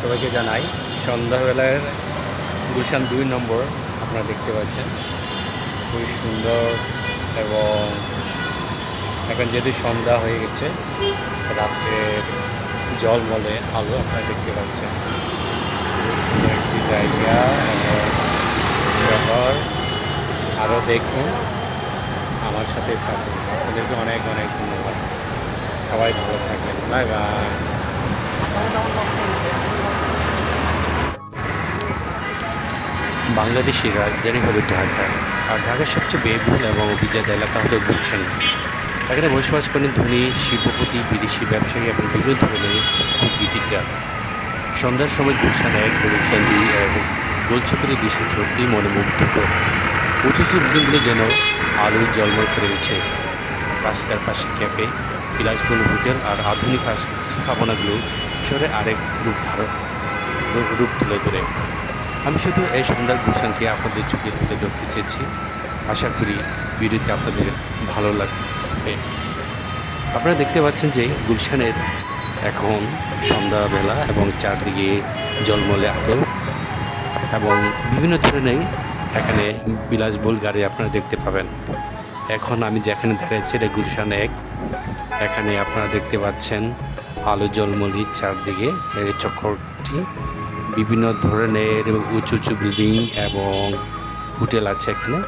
সবাইকে জানাই, সন্ধ্যাবেলার গুলশান দুই নম্বর আপনারা দেখতে পাচ্ছেন। খুবই সুন্দর এবং এখন যেহেতু সন্ধ্যা হয়ে গেছে, রাত্রের জলমলে আলো আপনারা দেখতে পাচ্ছেন। সুন্দর একটি জায়গা এবং শহর। আরও দেখুন, আমার সাথে থাকুন। আপনাদেরকে অনেক অনেক ধন্যবাদ। সবাই ভালো থাকবেন বাই বাই। বাংলাদেশের রাজধানী হলো ঢাকা। আর ঢাকার সবচেয়ে ব্যয়বহুল এবং অভিজাত এলাকা হলো গুলশান। এখানে বসবাস করেন ধনী, শিল্পপতি, বিদেশি ব্যবসায়ী এবং বিভিন্ন ধরনের কূটনীতিকরা সন্ধ্যার সময় গুলশান এক গুলশান দুই এবং গোলচকের দৃশ্য সত্যি মনে মুগ্ধকর উঁচু বিল্ডিংগুলো যেন আলোর জলমল করে উঠে। রাস্তার পাশে ক্যাফে, বিলাসবহুল হোটেল আর আধুনিক স্থাপনাগুলো শহরে আরেক রূপ ধারণ, রূপ তুলে ধরে। আমি শুধু এই সন্ধ্যার গুলশানকে আপনাদের চোখে তুলে ধরতে চেয়েছি। আশা করি ভিডিওটি আপনাদের ভালো লাগবে। আপনারা দেখতে পাচ্ছেন যে গুলশানের এখন সন্ধ্যাবেলা এবং চারদিকে জলমলে আলো এবং বিভিন্ন ধরনের এখানে বিলাসবহুল গাড়ি আপনারা দেখতে পাবেন। এখন আমি যেখানে দাঁড়িয়েছি এটা গুলশান এক। এখানে আপনারা দেখতে পাচ্ছেন আলো জলমলি চারদিকে, এই চক্করটি বিভিন্ন ধরনের উঁচু উঁচু বিল্ডিং এবং হোটেল আছে এখানে।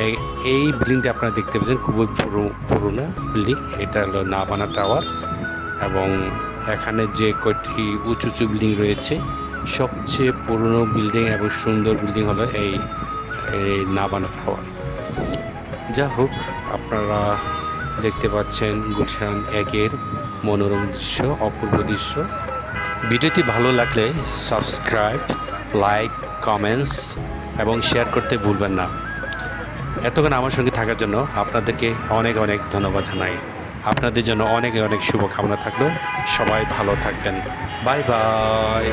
এই- বিল্ডিংটা আপনারা দেখতে পাচ্ছেন, খুবই পুরো- পুরোনো বিল্ডিং এটা হলো নাবানা টাওয়ার এবং এখানে যে কয়টি উঁচু উঁচু বিল্ডিং রয়েছে, সবচেয়ে পুরনো বিল্ডিং এবং সুন্দর বিল্ডিং হলো এই নাবানা টাওয়ার যা হোক, আপনারা দেখতে পাচ্ছেন গুলশান একের মনোরম দৃশ্য, অপূর্ব দৃশ্য। ভিডিওটি ভালো লাগলে সাবস্ক্রাইব, লাইক, কমেন্টস এবং শেয়ার করতে ভুলবেন না। এতক্ষণ আমার সঙ্গে থাকার জন্য আপনাদেরকে অনেক অনেক ধন্যবাদ জানাই। আপনাদের জন্য অনেক অনেক শুভকামনা থাকল। সবাই ভালো থাকবেন। Bye bye.